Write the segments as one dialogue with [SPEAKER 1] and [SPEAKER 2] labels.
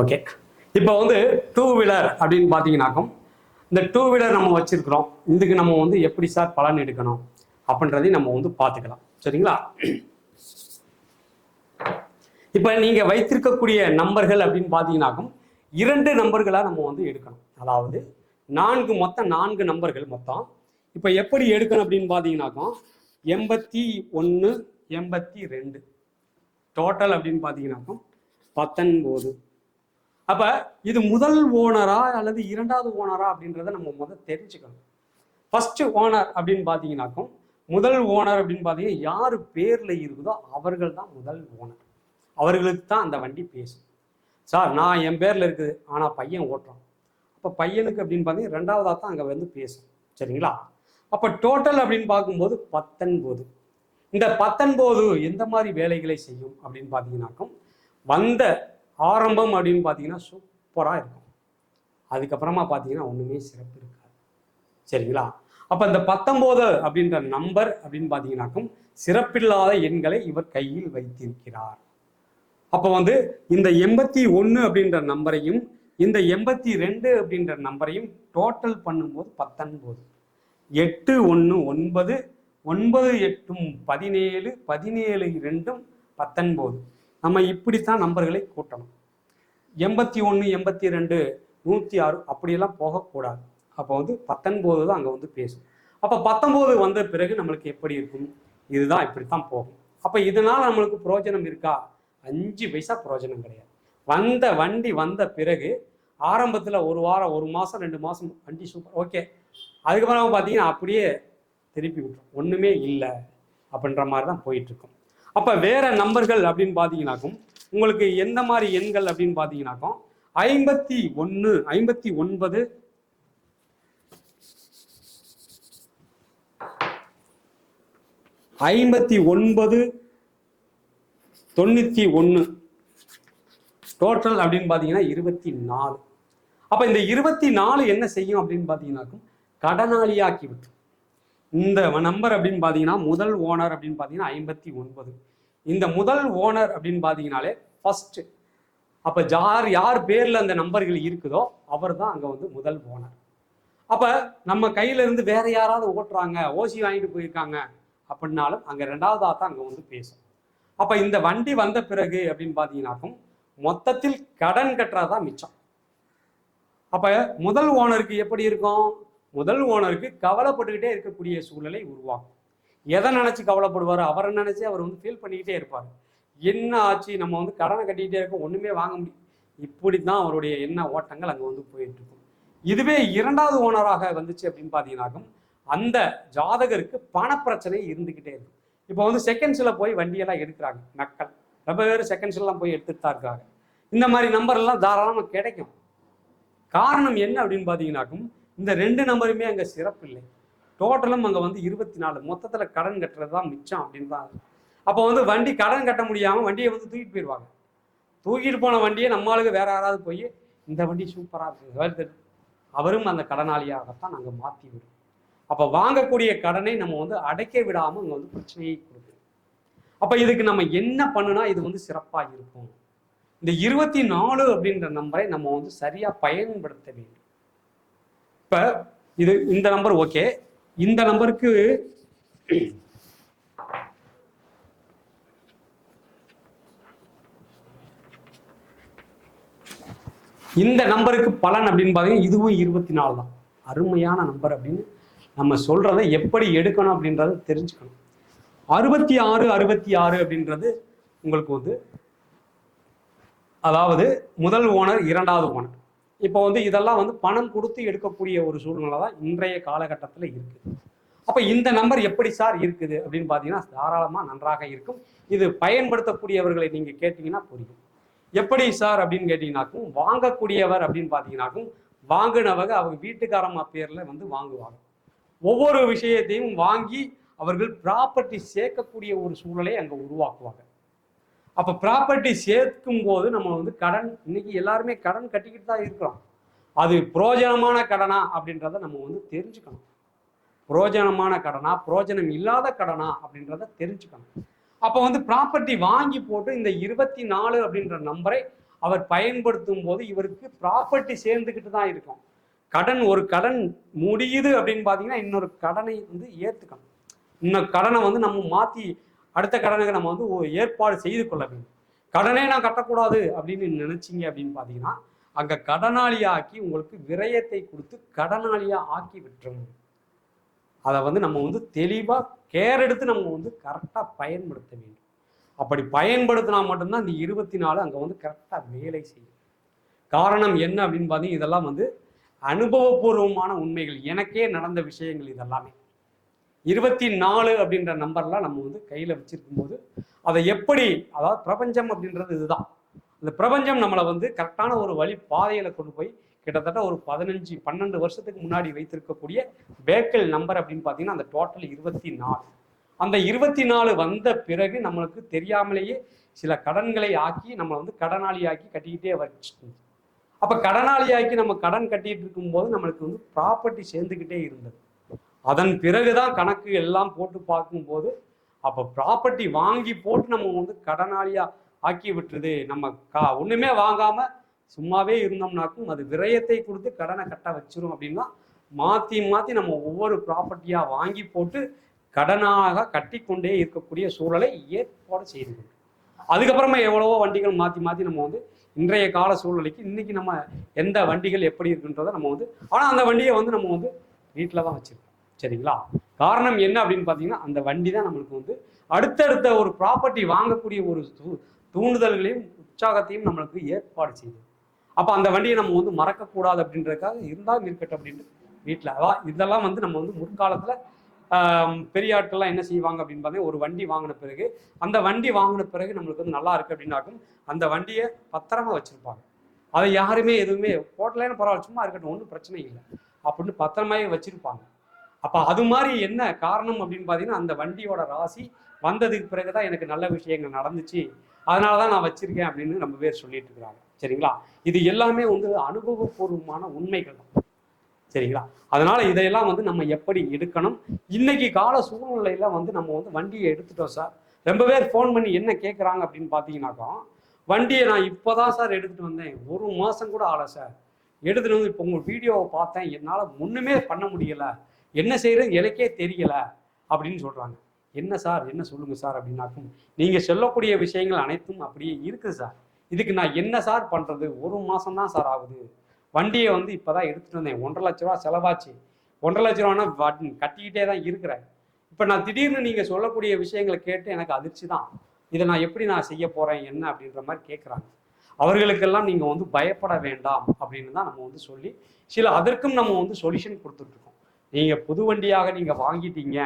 [SPEAKER 1] Okay இப்போ வந்து two wheeler அப்படின்னு பார்த்தீங்கன்னாக்கும் இந்த டூ வீலர் நம்ம வச்சிருக்கிறோம். இதுக்கு நம்ம வந்து எப்படி சார் பலன் எடுக்கணும் அப்படின்றதையும் நம்ம வந்து பார்த்துக்கலாம். சரிங்களா? இப்போ நீங்கள் வைத்திருக்கக்கூடிய நம்பர்கள் அப்படின்னு பார்த்தீங்கன்னாக்கும் இரண்டு நம்பர்களாக நம்ம வந்து எடுக்கணும். அதாவது நான்கு மொத்தம் நான்கு நம்பர்கள் மொத்தம். இப்போ எப்படி எடுக்கணும் அப்படின்னு பார்த்தீங்கன்னாக்கும் எண்பத்தி ஒன்று எண்பத்தி ரெண்டு. டோட்டல் அப்படின்னு பார்த்தீங்கன்னாக்கும் பத்தொன்பது. அப்போ இது முதல் ஓனரா அல்லது இரண்டாவது ஓனரா அப்படின்றத நம்ம முதல் தெரிஞ்சுக்கணும். ஃபர்ஸ்ட் ஓனர் அப்படின்னு பார்த்தீங்கன்னாக்கும் முதல் ஓனர் அப்படின்னு பார்த்தீங்கன்னா யார் பேரில் இருக்குதோ அவர்கள் தான் முதல் ஓனர் அவர்களுக்கு தான் அந்த வண்டி பேசும். சார் நான் என் பேரில் இருக்குது ஆனால் பையன் ஓட்டுறான். அப்போ பையனுக்கு அப்படின்னு பார்த்தீங்கன்னா ரெண்டாவதாக தான் அங்கே வந்து பேசும். சரிங்களா? அப்போ டோட்டல் அப்படின்னு பார்க்கும்போது பத்தொன்பது. இந்த பத்தொன்பது எந்த மாதிரி வேலைகளை செய்யும் அப்படின்னு பார்த்தீங்கன்னாக்கும் வந்த ஆரம்பம் அப்படின்னு பார்த்தீங்கன்னா சூப்பராக இருக்கும். அதுக்கப்புறமா பார்த்தீங்கன்னா ஒன்றுமே சிறப்பு இருக்காது. சரிங்களா? அப்போ இந்த பத்தொம்போது அப்படின்ற நம்பர் அப்படின்னு பார்த்தீங்கன்னாக்கும் சிறப்பில்லாத எண்களை இவர் கையில் வைத்திருக்கிறார். அப்போ வந்து இந்த எண்பத்தி ஒன்று அப்படின்ற நம்பரையும் இந்த எண்பத்தி ரெண்டு அப்படின்ற நம்பரையும் டோட்டல் பண்ணும்போது பத்தொன்பது. எட்டு ஒன்று ஒன்பது ஒன்பது எட்டும் பதினேழு பதினேழு ரெண்டும் பத்தொன்பது. நம்ம இப்படித்தான் நம்பர்களை கூட்டணும். எண்பத்தி ஒன்று எண்பத்தி ரெண்டு நூற்றி ஆறு அப்படியெல்லாம் போகக்கூடாது. அப்போ வந்து பத்தொன்பது தான் அங்கே வந்து பேசும். அப்போ பத்தொம்போது வந்த பிறகு நம்மளுக்கு எப்படி இருக்கும்? இதுதான் இப்படித்தான் போகும். அப்போ இதனால் நம்மளுக்கு பிரயோஜனம் இருக்கா? அஞ்சு பைசா பிரயோஜனம் கிடையாது. வந்த வண்டி வந்த பிறகு ஆரம்பத்தில் ஒரு வாரம் ஒரு மாதம் ரெண்டு மாதம் வண்டி சூப்பர் ஓகே அதுக்கப்புறம் பார்த்தீங்கன்னா அப்படியே திருப்பி விட்டுரும். ஒன்றுமே இல்லை அப்படின்ற மாதிரி தான் போயிட்டுருக்கும் அப்போ வேற நம்பர்கள் அப்படின்னு பார்த்தீங்கன்னாக்கும் உங்களுக்கு எந்த மாதிரி எண்கள் அப்படின்னு பார்த்தீங்கன்னாக்கும் ஐம்பத்தி ஒன்று ஐம்பத்தி ஒன்பது ஐம்பத்தி ஒன்பது தொண்ணூற்றி ஒன்று டோட்டல் அப்படின்னு பார்த்தீங்கன்னா இருபத்தி நாலு. அப்போ இந்த இருபத்தி நாலு என்ன செய்யும் அப்படின்னு பார்த்தீங்கன்னாக்கும் கடனாளியாக்கி விட்டு இந்த நம்பர் அப்படின்னு பார்த்தீங்கன்னா முதல் ஓனர் அப்படின்னு பார்த்தீங்கன்னா ஐம்பத்தி ஒன்பது. இந்த முதல் ஓனர் அப்படின்னு பார்த்தீங்கனாலே ஃபர்ஸ்ட் அப்போ யார் யார் பேரில் அந்த நம்பர்கள் இருக்குதோ அவர் தான் அங்கே வந்து முதல் ஓனர் அப்போ நம்ம கையிலேருந்து வேற யாராவது ஓட்டுறாங்க ஓசி வாங்கிட்டு போயிருக்காங்க அப்படின்னாலும் அங்கே ரெண்டாவதாக தான் அங்கே வந்து பேசும். அப்போ இந்த வண்டி வந்த பிறகு அப்படின்னு பார்த்தீங்கன்னாக்கும் மொத்தத்தில் கடன் கட்டுறதா மிச்சம். அப்போ முதல் ஓனருக்கு எப்படி இருக்கும்? முதல் ஓனருக்கு கவலைப்பட்டுக்கிட்டே இருக்கக்கூடிய சூழ்நிலை உருவாகும். எதை நினச்சி கவலைப்படுவார்? அவரை நினச்சி அவர் வந்து ஃபீல் பண்ணிக்கிட்டே இருப்பார். என்ன ஆச்சு? நம்ம வந்து கடனை கட்டிக்கிட்டே இருக்கோம். ஒன்றுமே வாங்க முடியும் இப்படி தான் அவருடைய எண்ண ஓட்டங்கள் அங்கே வந்து போயிட்டுருக்கும் இதுவே இரண்டாவது ஓனராக வந்துச்சு அப்படின்னு பார்த்தீங்கன்னாக்கும் அந்த ஜாதகருக்கு பணப்பிரச்சனை இருந்துக்கிட்டே இருக்கும். இப்போ வந்து செகண்ட்ஸில் போய் வண்டியெல்லாம் எடுக்கிறாங்க. மக்கள் ரொம்ப பேர் செகண்ட்ஸ்லாம் போய் எடுத்துகிட்டு தான் இருக்காங்க. இந்த மாதிரி நம்பர்லாம் தாராளமாக கிடைக்கும். காரணம் என்ன அப்படின்னு பார்த்தீங்கன்னாக்கும் இந்த ரெண்டு நம்பருமே அங்கே சிறப்பு இல்லை டோட்டலும் அங்கே வந்து இருபத்தி நாலு மொத்தத்தில் கடன் கட்டுறது தான் மிச்சம் அப்படின்னு தான் அப்போ வந்து வண்டி கடன் கட்ட முடியாமல் வண்டியை வந்து தூக்கிட்டு போயிடுவாங்க தூக்கிட்டு போன வண்டியை நம்மளுக்கு வேற யாராவது போய் இந்த வண்டி சூப்பராக இருக்குது அவரும் அந்த கடனாளியாகத்தான் நாங்கள் மாற்றி விடுவோம் அப்போ வாங்கக்கூடிய கடனை நம்ம வந்து அடைக்க விடாமல் அங்கே வந்து பிரச்சனையை கொடுக்கும். அப்போ இதுக்கு நம்ம என்ன பண்ணுனா இது வந்து சிறப்பாக இருக்கும். இந்த இருபத்தி நாலு அப்படின்ற நம்பரை நம்ம வந்து சரியாக பயன்படுத்த வேண்டும். இப்போ இது இந்த நம்பர் ஓகே இந்த நம்பருக்கு இந்த நம்பருக்கு பலன் அப்படின்னு பார்த்தீங்கன்னா இதுவும் இருபத்தி நாலு தான். அருமையான நம்பர் அப்படின்னு நம்ம சொல்றதை எப்படி எடுக்கணும் அப்படின்றத தெரிஞ்சுக்கணும். அறுபத்தி ஆறு அறுபத்தி ஆறு அப்படின்றது உங்களுக்கு வந்து அதாவது முதல் ஓனர் இரண்டாவது ஓனர் இப்போ வந்து இதெல்லாம் வந்து பணம் கொடுத்து எடுக்கக்கூடிய ஒரு சூழ்நிலை தான் இன்றைய காலகட்டத்தில் இருக்குது அப்போ இந்த நம்பர் எப்படி சார் இருக்குது அப்படின்னு பார்த்தீங்கன்னா தாராளமாக நன்றாக இருக்கும். இது பயன்படுத்தக்கூடியவர்களை நீங்கள் கேட்டிங்கன்னா புரியும். எப்படி சார் அப்படின்னு கேட்டிங்கனாக்கும் வாங்கக்கூடியவர் அப்படின்னு பார்த்தீங்கன்னாக்கும் வாங்கினவங்க அவங்க வீட்டுக்காரம்மா பேரில் வந்து வாங்குவாங்க. ஒவ்வொரு விஷயத்தையும் வாங்கி அவர்கள் ப்ராப்பர்ட்டி சேர்க்கக்கூடிய ஒரு சூழலை அங்கே உருவாக்குவாங்க. அப்போ ப்ராப்பர்ட்டி சேர்க்கும் போது நம்ம வந்து கடன் இன்னைக்கு எல்லாருமே கடன் கட்டிக்கிட்டு தான் இருக்கிறோம். அது புரோஜனமான கடனா அப்படின்றத நம்ம வந்து தெரிஞ்சுக்கணும். புரோஜனமான கடனா புரோஜனம் இல்லாத கடனா அப்படின்றத தெரிஞ்சுக்கணும். அப்போ வந்து ப்ராப்பர்ட்டி வாங்கி போட்டு இந்த இருபத்தி நாலு அப்படின்ற நம்பரை அவர் பயன்படுத்தும் போது இவருக்கு ப்ராப்பர்ட்டி சேர்ந்துக்கிட்டு தான் இருக்கும். கடன் ஒரு கடன் முடியுது அப்படின்னு பார்த்தீங்கன்னா இன்னொரு கடனை வந்து ஏற்றுக்கணும் இன்னொரு கடனை வந்து நம்ம மாற்றி அடுத்த கடனுக்கு நம்ம வந்து ஏற்பாடு செய்து கொள்ள வேண்டும். கடனே நான் கட்டக்கூடாது அப்படின்னு நினைச்சிங்க அப்படின்னு பார்த்தீங்கன்னா அங்கே கடனாளியாக ஆக்கி உங்களுக்கு விரயத்தை கொடுத்து கடனாளியாக ஆக்கி விட்டுரும். அதை வந்து நம்ம வந்து தெளிவாக கேர் எடுத்து நம்ம வந்து கரெக்டாக பயன்படுத்த வேண்டும். அப்படி பயன்படுத்தினா மட்டும்தான் இந்த இருபத்தி நாலு அங்கே வந்து கரெக்டாக வேலை செய்யும். காரணம் என்ன அப்படின்னு பார்த்தீங்கன்னா இதெல்லாம் வந்து அனுபவபூர்வமான உண்மைகள். எனக்கே நடந்த விஷயங்கள் இதெல்லாமே. இருபத்தி நாலு அப்படின்ற நம்பர்லாம் நம்ம வந்து கையில் வச்சுருக்கும் போது அதை எப்படி அதாவது பிரபஞ்சம் அப்படின்றது இதுதான். அந்த பிரபஞ்சம் நம்மளை வந்து கரெக்டான ஒரு வழி பாதையில் கொண்டு போய் கிட்டத்தட்ட ஒரு பதினஞ்சு பன்னெண்டு வருஷத்துக்கு முன்னாடி வைத்திருக்கக்கூடிய வேக்கல் நம்பர் அப்படின்னு பார்த்தீங்கன்னா அந்த டோட்டல் இருபத்தி நாலு. அந்த இருபத்தி நாலு வந்த பிறகு நம்மளுக்கு தெரியாமலேயே சில கடன்களை ஆக்கி நம்மளை வந்து கடனாளி ஆக்கி கட்டிக்கிட்டே வச்சு அப்போ கடனாளி ஆக்கி நம்ம கடன் கட்டிட்டு இருக்கும்போது நம்மளுக்கு வந்து ப்ராப்பர்ட்டி சேர்ந்துக்கிட்டே இருந்தது. அதன் பிறகுதான் கணக்கு எல்லாம் போட்டு பார்க்கும்போது அப்போ ப்ராப்பர்ட்டி வாங்கி போட்டு நம்ம வந்து கடனாளியா ஆக்கி விட்டுருது நம்ம கா ஒன்றுமே வாங்காம சும்மாவே இருந்தோம்னாக்கும் அது விரயத்தை கொடுத்து கடனை கட்ட வச்சிரும் அப்படின்னா மாற்றி மாற்றி நம்ம ஒவ்வொரு ப்ராப்பர்ட்டியாக வாங்கி போட்டு கடனாக கட்டிக்கொண்டே இருக்கக்கூடிய சூழலை ஏற்பாடு செய்து அதுக்கப்புறமா எவ்வளவோ வண்டிகள் மாற்றி மாற்றி நம்ம வந்து இன்றைய கால சூழ்நிலைக்கு இன்னைக்கு நம்ம எந்த வண்டிகள் எப்படி இருக்குன்றதை நம்ம வந்து ஆனால் அந்த வண்டியை வந்து நம்ம வந்து வீட்டில் தான் வச்சிருக்கோம். சரிங்களா? காரணம் என்ன அப்படின்னு பார்த்தீங்கன்னா அந்த வண்டி தான் நம்மளுக்கு வந்து அடுத்தடுத்த ஒரு ப்ராப்பர்ட்டி வாங்கக்கூடிய ஒரு தூ- தூண்டுதல்களையும் உற்சாகத்தையும் நம்மளுக்கு ஏற்பாடு செய்யுது. அப்போ அந்த வண்டியை நம்ம வந்து மறக்கக்கூடாது அப்படின்றதுக்காக இருந்தால் இருக்கட்டும் அப்படின்ட்டு வீட்டில் அதான் இதெல்லாம் வந்து நம்ம வந்து முற்காலத்தில் பெரிய ஆட்கள்லாம் என்ன செய்வாங்க அப்படின்னு பார்த்தீங்கன்னா ஒரு வண்டி வாங்கின பிறகு அந்த வண்டி வாங்கின பிறகு நம்மளுக்கு வந்து நல்லா இருக்குது அப்படின்னாக்கும் அந்த வண்டியை பத்திரமா வச்சுருப்பாங்க. அதை யாருமே எதுவுமே போட்டலைன்னு பரவாயில்ல சும்மா இருக்கட்டும் ஒன்றும் பிரச்சனை இல்லை அப்படின்னு பத்திரமாவே வச்சுருப்பாங்க. அப்போ அது மாதிரி என்ன காரணம் அப்படின்னு பார்த்தீங்கன்னா அந்த வண்டியோட ராசி வந்ததுக்கு பிறகுதான் எனக்கு நல்ல விஷயங்கள் நடந்துச்சு. அதனால தான் நான் வச்சிருக்கேன் அப்படின்னு நம்ம பேர் சொல்லிட்டு இருக்கிறாங்க. சரிங்களா? இது எல்லாமே வந்து அனுபவபூர்வமான உண்மைகள். தான் சரிங்களா? அதனால இதையெல்லாம் வந்து நம்ம எப்படி எடுக்கணும்? இன்னைக்கு கால சூழ்நிலையில வந்து நம்ம வந்து வண்டியை எடுத்துட்டோம் சார். ரொம்ப பேர் ஃபோன் பண்ணி என்ன கேட்குறாங்க அப்படின்னு பார்த்தீங்கன்னாக்கா வண்டியை நான் இப்போதான் சார் எடுத்துட்டு வந்தேன். ஒரு மாதம் கூட ஆகலை சார். எடுத்துட்டு வந்து இப்போ உங்கள் வீடியோவை பார்த்தேன். என்னால் ஒன்றுமே பண்ண முடியலை. என்ன செய்யறது எனக்கே தெரியல அப்படின்னு சொல்றாங்க. என்ன சார்? என்ன சொல்லுங்க சார் அப்படின்னாக்கும் நீங்க சொல்லக்கூடிய விஷயங்கள் அனைத்தும் அப்படியே இருக்குது சார். இதுக்கு நான் என்ன சார் பண்றது? ஒரு மாசம் தான் சார் ஆகுது. வண்டியை வந்து இப்பதான் எடுத்துட்டு வந்தேன். ஒன்றரை லட்ச ரூபா செலவாச்சு. ஒன்றரை லட்ச ரூபானா கட்டிக்கிட்டே தான் இருக்கிறேன். இப்போ நான் திடீர்னு நீங்க சொல்லக்கூடிய விஷயங்களை கேட்டு எனக்கு அதிர்ச்சி தான். இதை நான் எப்படி நான் செய்ய போறேன்? என்ன அப்படின்ற மாதிரி கேட்குறாங்க அவர்களுக்கெல்லாம் நீங்க வந்து பயப்பட வேண்டாம் அப்படின்னு தான் நம்ம வந்து சொல்லி சில அதற்கும் நம்ம வந்து சொல்யூஷன் கொடுத்துட்ருக்கோம் நீங்கள் புது வண்டியாக நீங்கள் வாங்கிட்டீங்க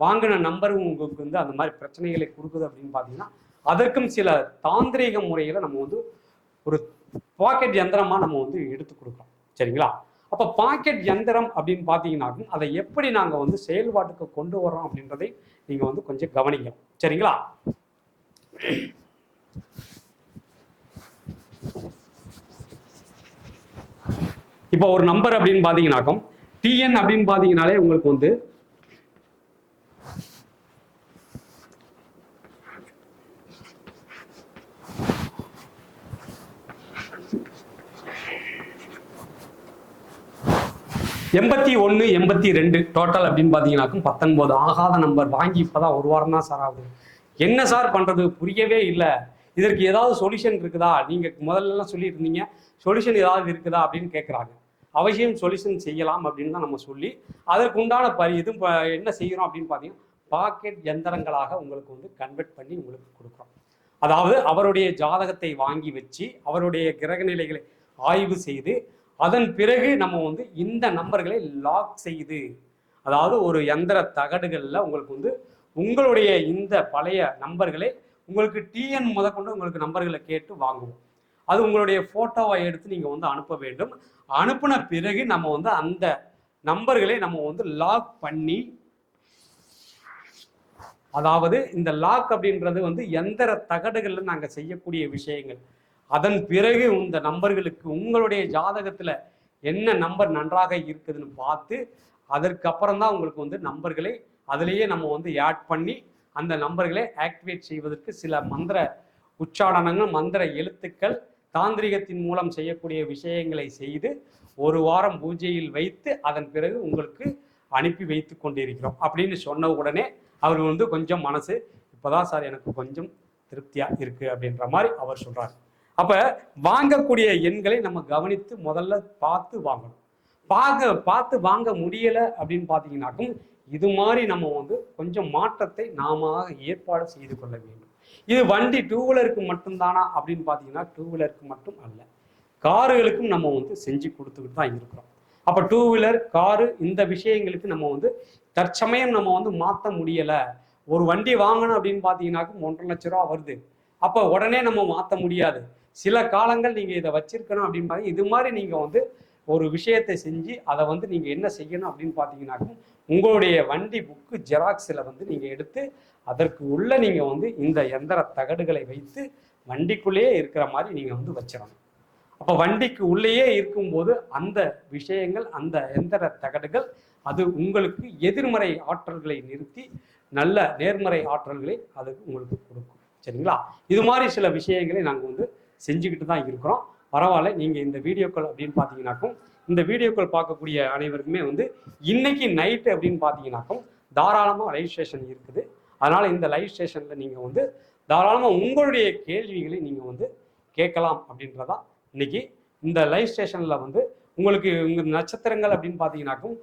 [SPEAKER 1] வாங்கின நம்பர் உங்களுக்கு வந்து அந்த மாதிரி பிரச்சனைகளை கொடுக்குது அப்படின்னு பார்த்தீங்கன்னா அதற்கும் சில தாந்திரீக முறையில் நம்ம வந்து ஒரு பாக்கெட் யந்திரமாக நம்ம வந்து எடுத்து கொடுக்குறோம். சரிங்களா? அப்போ பாக்கெட் யந்திரம் அப்படின்னு பார்த்தீங்கன்னாக்கும் அதை எப்படி நாங்கள் வந்து செயல்பாட்டுக்கு கொண்டு வரோம் அப்படின்றதை நீங்கள் வந்து கொஞ்சம் கவனிக்கணும். சரிங்களா? இப்போ ஒரு நம்பர் அப்படின்னு பார்த்தீங்கன்னாக்கும் டிஎன் அப்படின்னு பார்த்தீங்கனாலே உங்களுக்கு வந்து எண்பத்தி ஒன்று எண்பத்தி ரெண்டு டோட்டல் அப்படின்னு பார்த்தீங்கன்னாக்கும் பத்தொன்பது. ஆகாத நம்பர் வாங்கி இப்போதான் ஒரு வாரம் தான் சார் ஆகுது. என்ன சார் பண்ணுறது புரியவே இல்லை. இதற்கு ஏதாவது சொல்யூஷன் இருக்குதா? நீங்கள் முதல்லலாம் சொல்லியிருந்தீங்க சொல்யூஷன் ஏதாவது இருக்குதா அப்படின்னு கேட்குறாங்க அவசியம் சொல்யூஷன் செய்யலாம் அப்படின்னு தான் நம்ம சொல்லி அதற்கு உண்டான பரி இது ப- என்ன செய்கிறோம் அப்படின்னு பார்த்தீங்கன்னா பாக்கெட் எந்திரங்களாக உங்களுக்கு வந்து கன்வெர்ட் பண்ணி உங்களுக்கு கொடுக்குறோம். அதாவது அவருடைய ஜாதகத்தை வாங்கி வச்சு அவருடைய கிரக நிலைகளை ஆய்வு செய்து அதன் பிறகு நம்ம வந்து இந்த நம்பர்களை லாக் செய்து அதாவது ஒரு எந்திர தகடுகளில் உங்களுக்கு வந்து உங்களுடைய இந்த பழைய நம்பர்களை உங்களுக்கு டிஎன் முதற்கொண்டு உங்களுக்கு நம்பர்களை கேட்டு வாங்குவோம். அது உங்களுடைய ஃபோட்டோவை எடுத்து நீங்கள் வந்து அனுப்ப வேண்டும். அனுப்பின பிறகு நம்ம வந்து அந்த நம்பர்களை நம்ம வந்து லாக் பண்ணி அதாவது இந்த லாக் அப்படின்றது வந்து எந்திர தகடுகளில் நாங்கள் செய்யக்கூடிய விஷயங்கள். அதன் பிறகு இந்த நம்பர்களுக்கு உங்களுடைய ஜாதகத்தில் என்ன நம்பர் நன்றாக இருக்குதுன்னு பார்த்து அதற்கு அப்புறம் தான் உங்களுக்கு வந்து நம்பர்களை அதிலேயே நம்ம வந்து ஆட் பண்ணி அந்த நம்பர்களை ஆக்டிவேட் செய்வதற்கு சில மந்திர உச்சாடனங்கள் மந்திர எழுத்துக்கள் தாந்திரிகத்தின் மூலம் செய்யக்கூடிய விஷயங்களை செய்து ஒரு வாரம் பூஜையில் வைத்து அதன் பிறகு உங்களுக்கு அனுப்பி வைத்து கொண்டிருக்கிறோம். அப்படின்னு சொன்ன உடனே அவர் வந்து கொஞ்சம் மனசு இப்போதான் சார் எனக்கு கொஞ்சம் திருப்தியாக இருக்கு அப்படின்ற மாதிரி அவர் சொல்கிறார் அப்போ வாங்கக்கூடிய எண்களை நம்ம கவனித்து முதல்ல பார்த்து வாங்கணும். பார்க்க பார்த்து வாங்க முடியலை அப்படின்னு பார்த்தீங்கன்னாக்கும் இது மாதிரி நம்ம வந்து கொஞ்சம் மாற்றத்தை நாம ஏற்பாடு செய்து கொள்ள வேண்டும். இது வண்டி டூ வீலருக்கு மட்டும்தானா அப்படின்னு பார்த்தீங்கன்னா டூ வீலருக்கு மட்டும் அல்ல. காருகளுக்கும் நம்ம வந்து செஞ்சு கொடுத்துக்கிட்டு தான் இருக்கிறோம். அப்போ டூ வீலர் காரு இந்த விஷயங்களுக்கு நம்ம வந்து தற்சமயம் நம்ம வந்து மாற்ற முடியலை. ஒரு வண்டி வாங்கணும் அப்படின்னு பார்த்தீங்கன்னாக்கும் ஒன்றரை லட்ச ரூபா வருது. அப்போ உடனே நம்ம மாற்ற முடியாது. சில காலங்கள் நீங்கள் இதை வச்சிருக்கணும் அப்படின்னு பார்த்தீங்கன்னா இது மாதிரி நீங்கள் வந்து ஒரு விஷயத்தை செஞ்சு அதை வந்து நீங்கள் என்ன செய்யணும் அப்படின்னு பார்த்தீங்கன்னாக்கும் உங்களுடைய வண்டி புக்கு ஜெராக்ஸில் வந்து நீங்கள் எடுத்து அதற்கு உள்ள நீங்கள் வந்து இந்த எந்திர தகடுகளை வைத்து வண்டிக்குள்ளேயே இருக்கிற மாதிரி நீங்கள் வந்து வச்சிடணும். அப்போ வண்டிக்கு உள்ளேயே இருக்கும்போது அந்த விஷயங்கள் அந்த எந்திர தகடுகள் அது உங்களுக்கு எதிர்மறை ஆற்றல்களை நிறுத்தி நல்ல நேர்மறை ஆற்றல்களை அது உங்களுக்கு கொடுக்கும். சரிங்களா? இது மாதிரி சில விஷயங்களை நாங்கள் வந்து செஞ்சுக்கிட்டு தான் இருக்கிறோம். பரவாயில்ல நீங்கள் இந்த வீடியோக்கள் அப்படின்னு பார்த்தீங்கன்னாக்கும் இந்த வீடியோக்கள் பார்க்கக்கூடிய அனைவருக்குமே வந்து இன்னைக்கு நைட்டு அப்படின்னு பார்த்தீங்கன்னாக்கும் தாராளமாக லைவ் ஸ்டேஷன் இருக்குது. அதனால் இந்த லைவ் ஸ்டேஷனில் நீங்கள் வந்து தாராளமாக உங்களுடைய கேள்விகளை நீங்கள் வந்து கேட்கலாம் அப்படின்றதா இன்னைக்கு இந்த லைவ் ஸ்டேஷனில் வந்து உங்களுக்கு உங்கள் நட்சத்திரங்கள் அப்படின்னு பார்த்தீங்கன்னாக்கும்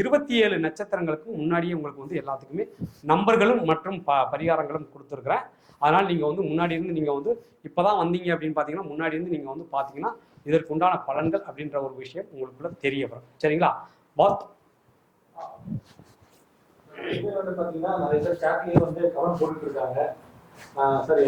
[SPEAKER 1] இருபத்தி ஏழு நட்சத்திரங்களுக்கும் முன்னாடியே உங்களுக்கு வந்து எல்லாத்துக்குமே நம்பர்களும் மற்றும் ப பரிகாரங்களும் கொடுத்துருக்குறேன். அதனால் நீங்கள் வந்து முன்னாடி இருந்து நீங்கள் வந்து இப்போ தான் வந்தீங்க அப்படின்னு பார்த்தீங்கன்னா முன்னாடி இருந்து நீங்கள் வந்து பார்த்தீங்கன்னா இதற்குண்டான பலன்கள் அப்படின்ற ஒரு விஷயம் உங்களுக்குள்ள தெரிய வரும். சரிங்களா? பாத்
[SPEAKER 2] வந்து பார்த்தீங்கன்னா நிறைய பேர் சாட்லேயே வந்து கவனம் போட்டுட்டு இருக்காங்க. சரி